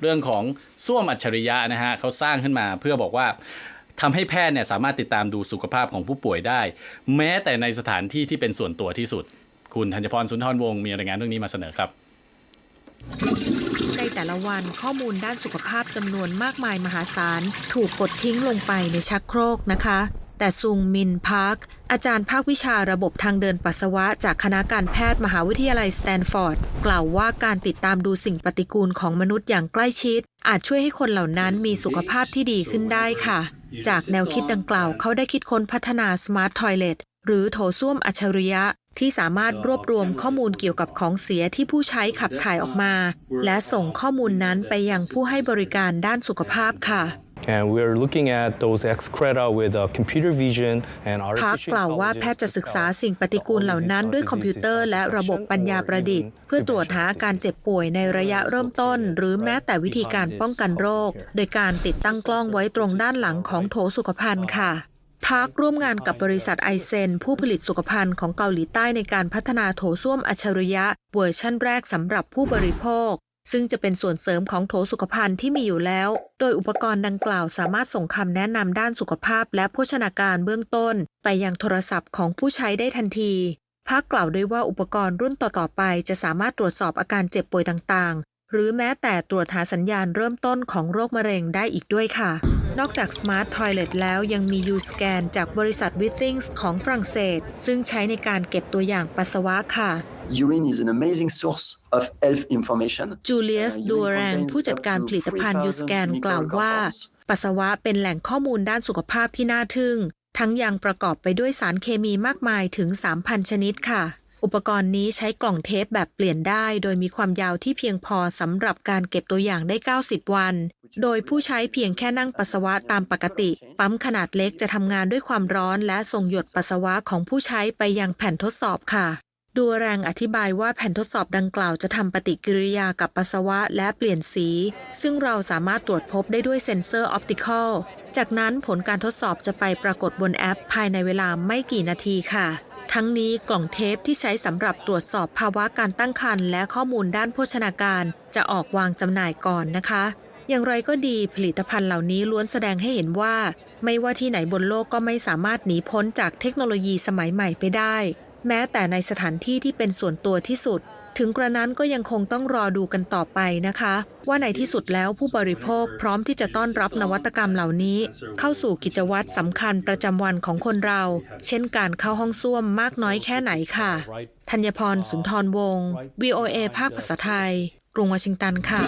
เรื่องของส้วมอัจฉริยะนะฮะเขาสร้างขึ้นมาเพื่อบอกว่าทำให้แพทย์เนี่ยสามารถติดตามดูสุขภาพของผู้ป่วยได้ แม้แต่ในสถานที่ที่เป็นส่วนตัวที่สุด คุณธัญพรสุนทรวงศ์มีรายงานเรื่องนี้มาเสนอครับ ในแต่ละวันข้อมูลด้านสุขภาพจำนวนมากมายมหาศาล ถูกกดทิ้งลงไปในชักโครกนะคะ แต่ซุงมินพาร์คอาจารย์ภาควิชาระบบทางเดินปัสสาวะ จากคณะการแพทย์มหาวิทยาลัยสแตนฟอร์ด กล่าวว่าการติดตามดูสิ่งปฏิกูลของมนุษย์อย่างใกล้ชิด อาจช่วยให้คนเหล่านั้นมีสุขภาพที่ดีขึ้นได้ค่ะ จากแนวคิดดังกล่าวเขาได้คิดค้นพัฒนา Smart Toilet หรือโถส้วมอัจฉริยะที่สามารถรวบรวมข้อมูลเกี่ยวกับของเสียที่ผู้ใช้ขับถ่ายออกมา และส่งข้อมูลนั้นไปยังผู้ให้บริการด้านสุขภาพค่ะ And we're looking at those excreta with uh, computer vision and พัก artificial กล่าวว่าแพทย์จะศึกษาสิ่งปฏิกูลเหล่านั้นด้วยคอมพิวเตอร์และระบบปัญญาประดิษฐ์ เพื่อตรวจหาอาการเจ็บป่วยในระยะเริ่มต้น หรือแม้แต่วิธีการป้องกันโรค โดยการติดตั้งกล้องไว้ตรงด้านหลังของโถสุขภัณฑ์ค่ะพักร่วมงานกับบริษัทไอเซน ผู้ผลิตสุขภัณฑ์ของเกาหลีใต้ในการพัฒนาโถส้วมอัจฉริยะเวอร์ชั่นแรกสำหรับผู้บริโภค ซึ่งจะเป็นส่วนเสริมของโถสุขภัณฑ์ที่มีอยู่แล้ว โดยอุปกรณ์ดังกล่าวสามารถส่งคำแนะนำด้านสุขภาพและโภชนาการเบื้องต้น ไปยังโทรศัพท์ของผู้ใช้ได้ทันทีพักกล่าวด้วยว่าอุปกรณ์รุ่นต่อๆไป จะสามารถตรวจสอบอาการเจ็บป่วยต่างๆ หรือแม้แต่ตรวจหาสัญญาณเริ่มต้นของโรคมะเร็งได้อีกด้วยค่ะ นอกจาก Smart Toilet แล้วยังมี U-Scan จากบริษัท Withings ของฝรั่งเศส ซึ่งใช้ในการเก็บตัวอย่างปัสสาวะค่ะ Urine is an amazing source of health information. จูเลียส Uh, ดู urine แรง contains ผู้จัดการ up to ผลิตภัณฑ์3,000 U-Scan กล่าวว่า microcompounds. ปัสสาวะเป็นแหล่งข้อมูลด้านสุขภาพที่น่าทึ่ง ทั้งยังประกอบไปด้วยสารเคมีมากมายถึง 3,000 ชนิดค่ะ อุปกรณ์นี้ใช้กล่องเทปแบบเปลี่ยนได้ โดยมีความยาวที่เพียงพอสำหรับการเก็บตัวอย่างได้ 90 วัน โดยผู้ใช้เพียงแค่นั่งปัสสาวะตามปกติ ปั๊มขนาดเล็กจะทำงานด้วยความร้อนและส่งหยดปัสสาวะของผู้ใช้ไปยังแผ่นทดสอบค่ะดูแรงอธิบายว่าแผ่นทดสอบดังกล่าวจะทำปฏิกิริยากับปัสสาวะและเปลี่ยนสี ซึ่งเราสามารถตรวจพบได้ด้วยเซ็นเซอร์ออปติคอล จากนั้นผลการทดสอบจะไปปรากฏบนแอปภายในเวลาไม่กี่นาทีค่ะ ทั้งนี้กล่องเทปที่ใช้สำหรับตรวจสอบภาวะการตั้งครรภ์และข้อมูลด้านโภชนาการ จะออกวางจำหน่ายก่อนนะคะ อย่างไรก็ดีผลิตภัณฑ์เหล่านี้ล้วนแสดงให้เห็นว่า ไม่ว่าที่ไหนบนโลกก็ไม่สามารถหนีพ้นจากเทคโนโลยีสมัยใหม่ไปได้ แม้แต่ในสถานที่ที่เป็นส่วนตัวที่สุด ถึงกระนั้นก็ยังคงต้องรอดูกันต่อไปนะคะ ว่าในที่สุดแล้วผู้บริโภคพร้อมที่จะต้อนรับนวัตกรรมเหล่านี้ เข้าสู่กิจวัตรสำคัญประจำวันของคนเรา เช่นการเข้าห้องส้วมมากน้อยแค่ไหนค่ะธัญพรสุนทรวงศ์ VOA ภาคภาษาไทย กรุงวอชิงตันค่ะ